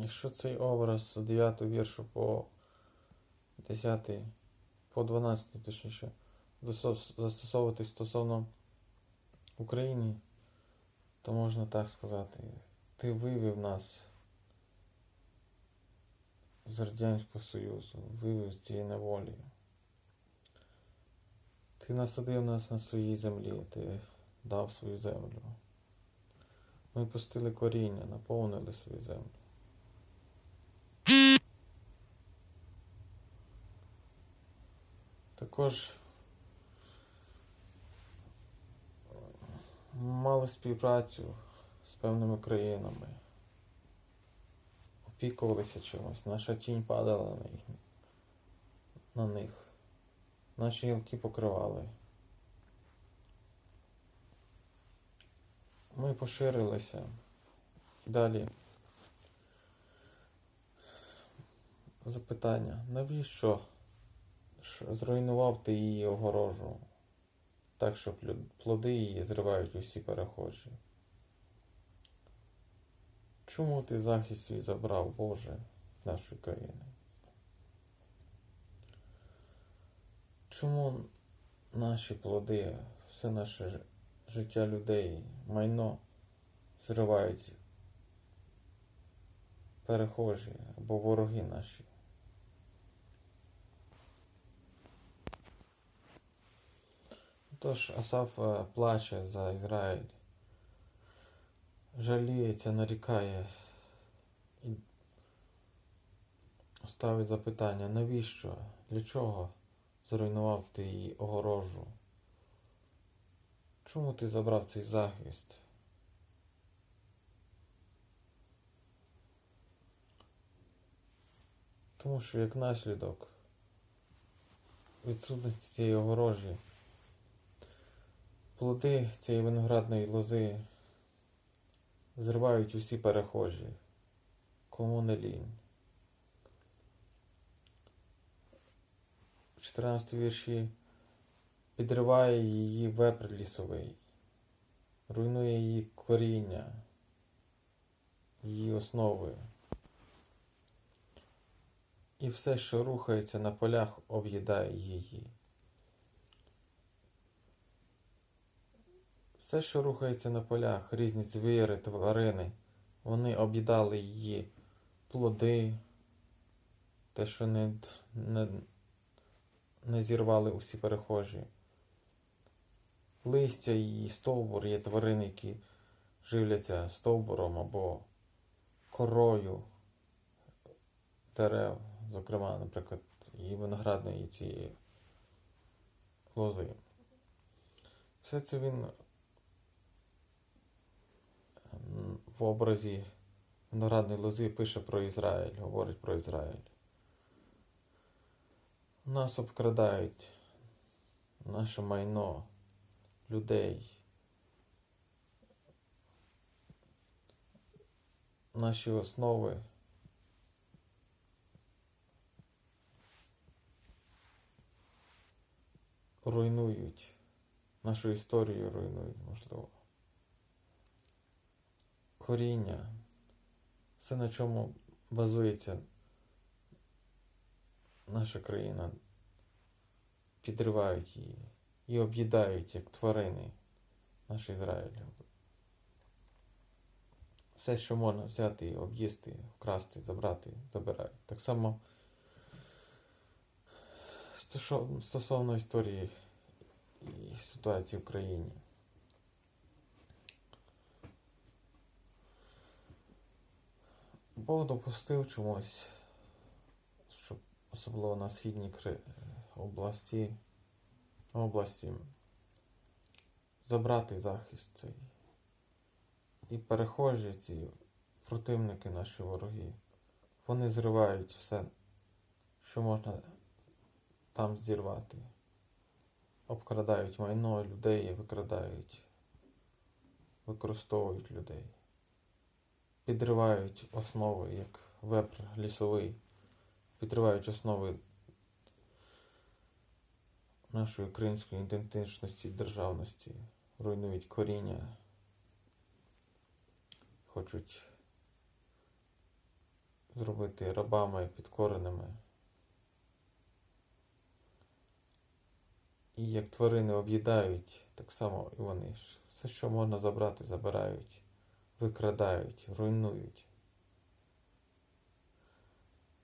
Якщо цей образ з 9 віршу по 10, по 12, точніше, застосовувати стосовно України, то можна так сказати. Ти вивів нас з Радянського Союзу, вивів з цієї неволі. Ти насадив нас на своїй землі, ти дав свою землю. Ми пустили коріння, наповнили свою землю. Також мали співпрацю з певними країнами, опікувалися чимось, наша тінь падала на них, на них. наші гілки покривали. Ми поширилися. Далі. Запитання. Навіщо зруйнував ти її огорожу? Так, що плоди її зривають усі перехожі. Чому ти захист свій забрав, Боже, нашої країни? Чому наші плоди, все наше життя людей, майно зривають перехожі або вороги наші? Тож Асаф е, плаче за Ізраїль, жаліється, нарікає і ставить запитання, навіщо, для чого зруйнував ти її огорожу? Чому ти забрав цей захист? Тому що як наслідок відсутності цієї огорожі Плоди цієї виноградної лози зривають усі перехожі, кому не лінь. В 14 вірші підриває її вепр лісовий, руйнує її коріння, її основи. І все, що рухається на полях, об'їдає її. Все, що рухається на полях, різні звіри, тварини, вони об'їдали її плоди, те, що не, не, не зірвали усі перехожі. Листя її, стовбур є тварини, які живляться стовбуром або корою дерев, зокрема, наприклад, і виноградної цієї лози. Все це він в образі виноградної лози пише про Ізраїль, говорить про Ізраїль. Нас обкрадають, наше майно, людей, наші основи. Руйнують, нашу історію руйнують, можливо коріння, все на чому базується наша країна, підривають її і об'їдають як тварини наш Ізраїль. Все, що можна взяти, об'їсти, вкрасти, забрати, забирають. Так само стосовно історії і ситуації в країні. Бог допустив чомусь, щоб особливо на східній області, області забрати захист цей. І перехожі ці противники, наші вороги, вони зривають все, що можна там зірвати. Обкрадають майно людей, викрадають, використовують людей підривають основи, як вепр лісовий, підривають основи нашої української ідентичності, державності, руйнують коріння, хочуть зробити рабами підкореними. І як тварини об'їдають, так само і вони ж. Все, що можна забрати, забирають, викрадають, руйнують.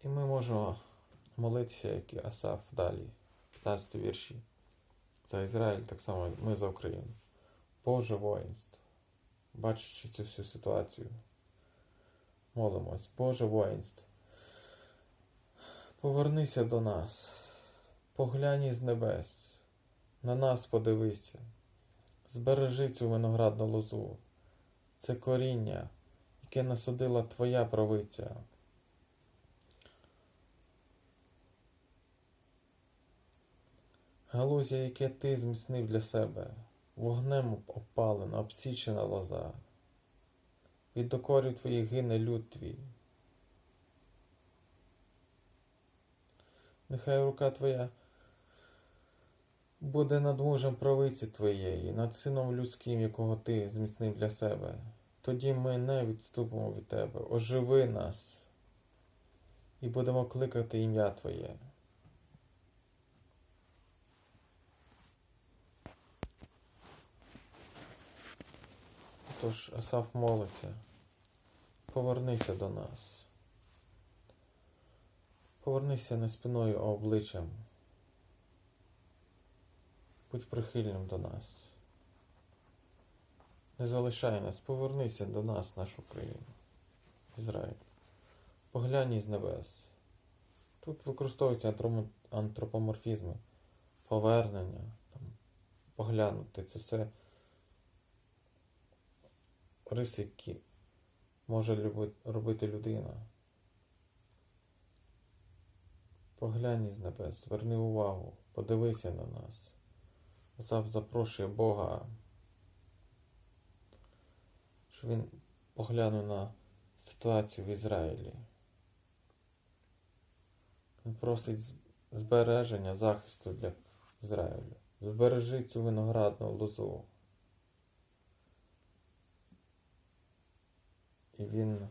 І ми можемо молитися, як і Асаф далі, 15 вірші. За Ізраїль, так само ми за Україну. Боже воїнство. Бачачи цю всю ситуацію, молимось, Боже воїнство. Повернися до нас, поглянь із небес, на нас подивися, збережи цю виноградну лозу, це коріння, яке насадила Твоя правиця. Галузя, яке ти зміцнив для себе, вогнем опалена, обсічена лоза. Від докорів твоїх гине люд твій. Нехай рука твоя буде над мужем правиці твоєї, над сином людським, якого ти зміцнив для себе. Тоді ми не відступимо від тебе. Оживи нас і будемо кликати ім'я Твоє. Тож Асаф молиться, повернися до нас. Повернися не спиною, а обличчям. Будь прихильним до нас. Не залишай нас, повернися до нас, нашу країну, Ізраїль. Поглянь із небес. Тут використовуються антропоморфізми, повернення, там, поглянути. Це все риси, які може робити людина. Поглянь із небес, зверни увагу, подивися на нас. Запрошує Бога, щоб він поглянув на ситуацію в Ізраїлі. Він просить збереження захисту для Ізраїлю. Збережи цю виноградну лозу. І він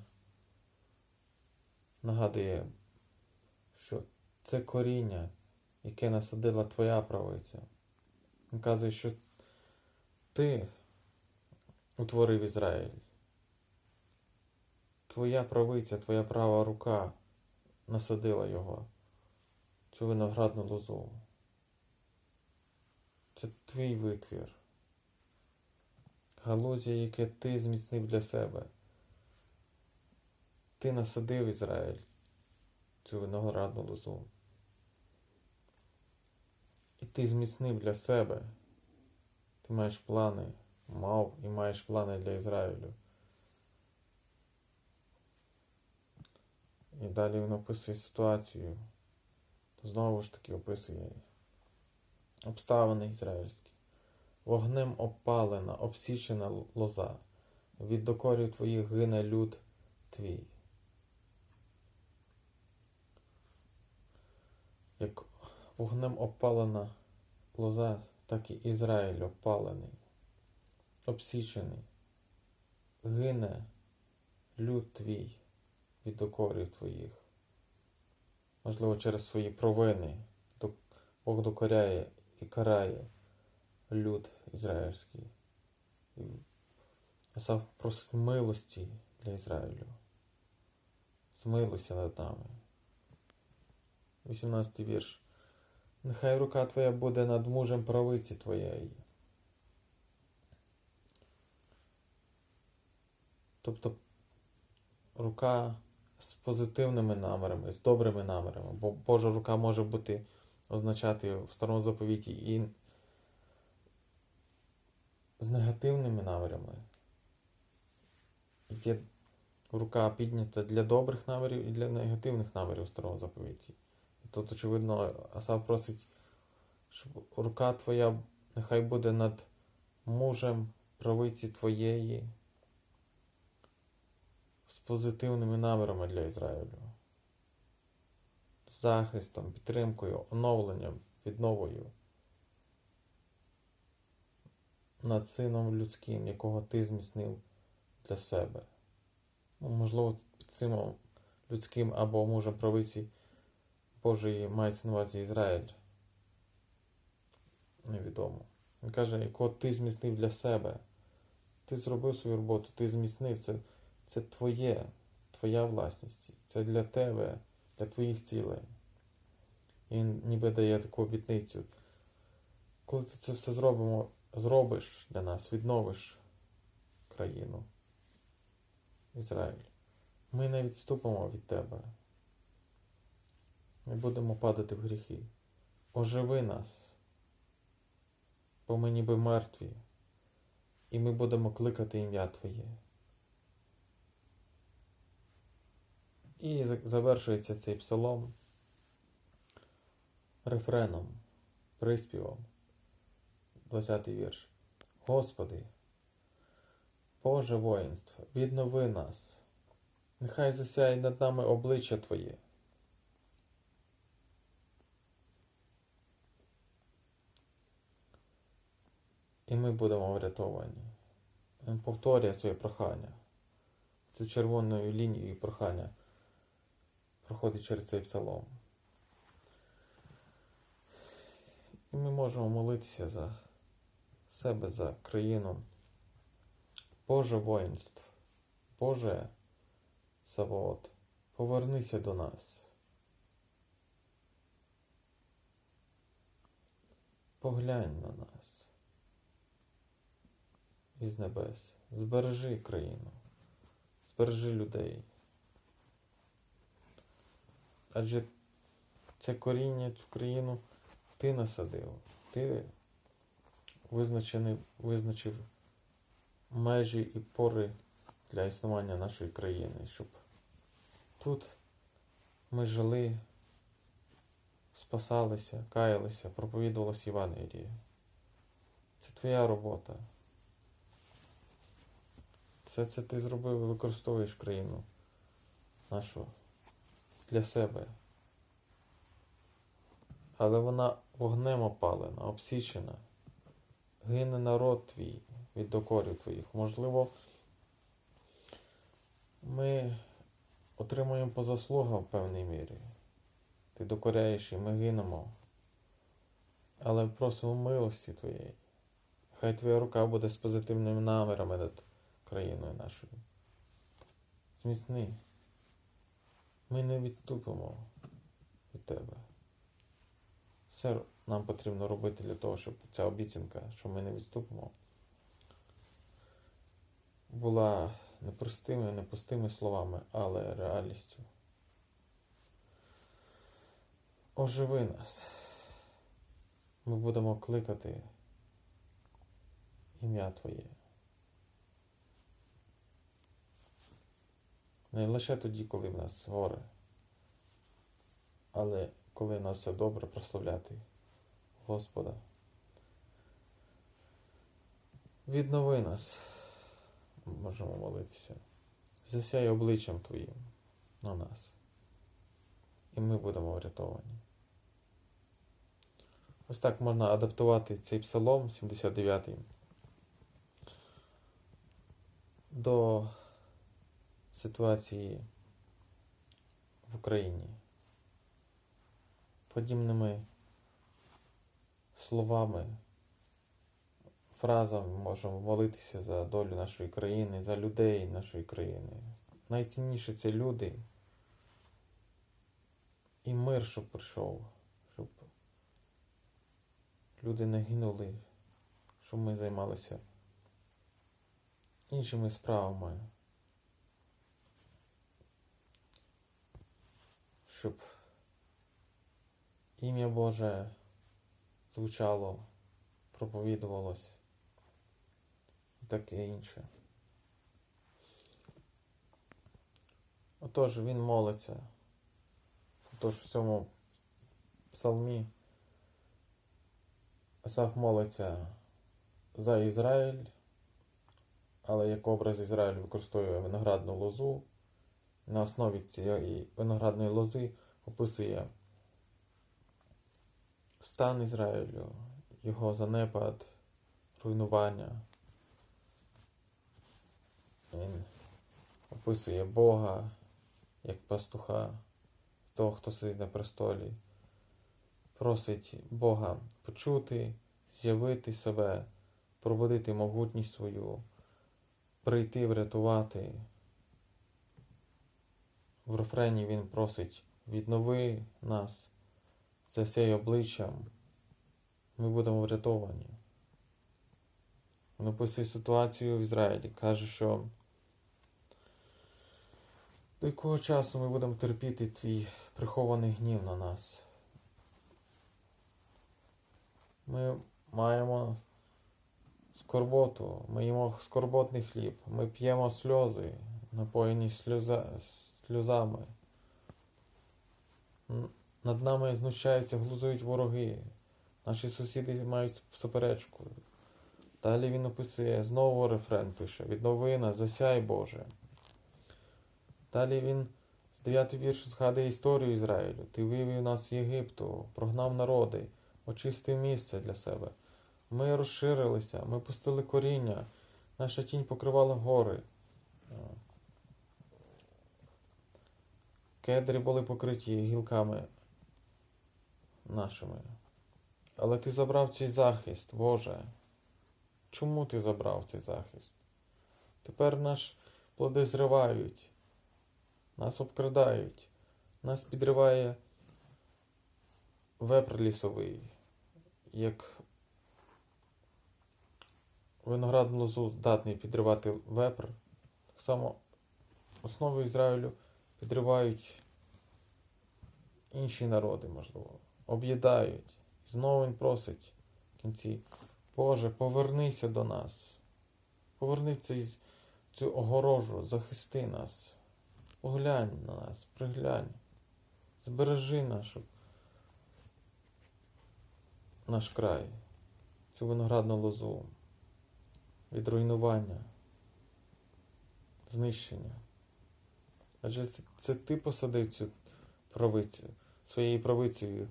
нагадує, що це коріння, яке насадила твоя правиця. Він каже, що ти утворив Ізраїль. Твоя правиця, твоя права рука насадила його, цю виноградну лозу. Це твій витвір. Галузя, яке ти зміцнив для себе. Ти насадив Ізраїль цю виноградну лозу. Ти зміцнив для себе. Ти маєш плани, мав і маєш плани для Ізраїлю. І далі він описує ситуацію. Знову ж таки описує обставини ізраїльські. Вогнем опалена, обсічена лоза. Від докорів твоїх гине люд твій. Як вогнем опалена лоза, так і Ізраїль опалений, обсічений. Гине люд твій від докорів твоїх. Можливо, через свої провини Бог докоряє і карає люд ізраїльський. І Асав просить милості для Ізраїлю. Змилуйся над нами. 18 вірш. Нехай рука твоя буде над мужем правиці твоєї. Тобто рука з позитивними намірами, з добрими намірами. Бо Божа рука може бути означати в старому заповіті і з негативними намірами. Є рука піднята для добрих намірів і для негативних намірів в старому заповіті. Тут, очевидно, Асав просить, щоб рука твоя нехай буде над мужем правиці твоєї з позитивними намірами для Ізраїлю. Захистом, підтримкою, оновленням, відновою. Над сином людським, якого ти зміцнив для себе. Ну, можливо, під сином людським або мужем правиці Божої мається на увазі Ізраїль. Невідомо. Він каже, якого ти зміцнив для себе. Ти зробив свою роботу, ти зміцнив це. Це твоє, твоя власність. Це для тебе, для твоїх цілей. І він ніби дає таку обітницю. Коли ти це все зробимо, зробиш для нас, відновиш країну, Ізраїль, ми не відступимо від тебе. Ми будемо падати в гріхи. Оживи нас, бо ми ніби мертві, і ми будемо кликати ім'я Твоє. І завершується цей псалом рефреном, приспівом. 20 вірш. Господи, Боже воїнств, віднови нас, нехай засяє над нами обличчя Твоє. І ми будемо врятовані. Він повторює своє прохання. Цю червоною лінією прохання проходить через цей псалом. І ми можемо молитися за себе, за країну. Боже воїнств, Боже Савоот, повернися до нас. Поглянь на нас із небес. Збережи країну, збережи людей. Адже це коріння, цю країну ти насадив, ти визначений, визначив межі і пори для існування нашої країни, щоб тут ми жили, спасалися, каялися, проповідувалося Євангеліє. Це твоя робота. Все це ти зробив і використовуєш країну нашу для себе. Але вона вогнем опалена, обсічена. Гине народ твій від докорів твоїх. Можливо, ми отримуємо по заслугам в певній мірі. Ти докоряєш і ми гинемо. Але просимо милості твоєї. Хай твоя рука буде з позитивними намірами країною нашою. Зміцни. Ми не відступимо від тебе. Все нам потрібно робити для того, щоб ця обіцянка, що ми не відступимо, була не простими, не пустими словами, але реальністю. Оживи нас. Ми будемо кликати ім'я Твоє. Не лише тоді, коли в нас горе, але коли нас все добре, прославляти Господа. Віднови нас, можемо молитися. Засяй обличчям Твоїм на нас. І ми будемо врятовані. Ось так можна адаптувати цей псалом 79 до ситуації в Україні. Подібними словами, фразами можемо молитися за долю нашої країни, за людей нашої країни. Найцінніше це люди і мир, щоб прийшов, щоб люди не гинули, щоб ми займалися іншими справами. Щоб ім'я Боже звучало, проповідувалось і таке інше. Отож він молиться. Отож в цьому псалмі Асаф молиться за Ізраїль, але як образ Ізраїль використовує виноградну лозу. На основі цієї виноградної лози описує стан Ізраїлю, його занепад, руйнування. Він описує Бога, як пастуха, того, хто сидить на престолі, просить Бога почути, з'явити себе, пробудити могутність свою, прийти, врятувати. В рефрені він просить віднови нас, засяй обличчям, ми будемо врятовані. Він описує ситуацію в Ізраїлі, каже, що до якого часу ми будемо терпіти твій прихований гнів на нас. Ми маємо скорботу, ми їмо скорботний хліб, ми п'ємо сльози, напоєні сльоза, сльозами. Над нами знущаються, глузують вороги. Наші сусіди мають суперечку. Далі він описує, знову рефрен пише: Віднови нас, засяй Боже. Далі він з 9 віршу згадує історію Ізраїлю. Ти вивів нас з Єгипту, прогнав народи, очистив місце для себе. Ми розширилися, ми пустили коріння, наша тінь покривала гори. Кедри були покриті гілками нашими. Але ти забрав цей захист, Боже. Чому ти забрав цей захист? Тепер наш плоди зривають, нас обкрадають, нас підриває вепр лісовий, як виноградну лозу здатний підривати вепр. Так само основу Ізраїлю підривають інші народи, можливо, об'їдають. Знову він просить в кінці. Боже, повернися до нас. Поверни цей, цю огорожу, захисти нас. Поглянь на нас, приглянь. Збережи нашу, наш край, цю виноградну лозу від руйнування, знищення. Адже це, ти посадив цю правицю, своєю правицею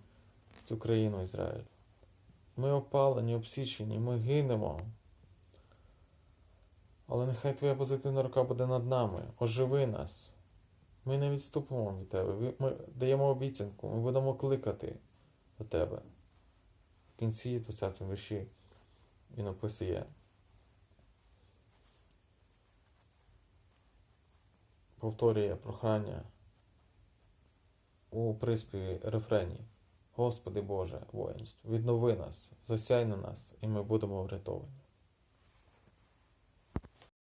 цю країну Ізраїль. Ми опалені, обсічені, ми гинемо. Але нехай твоя позитивна рука буде над нами. Оживи нас. Ми не відступимо від тебе. Ми даємо обіцянку, ми будемо кликати до тебе. В кінці 20 вірші він описує. Повторює прохання у приспіві рефрені. Господи Боже, воїнств, віднови нас, засяй на нас, і ми будемо врятовані.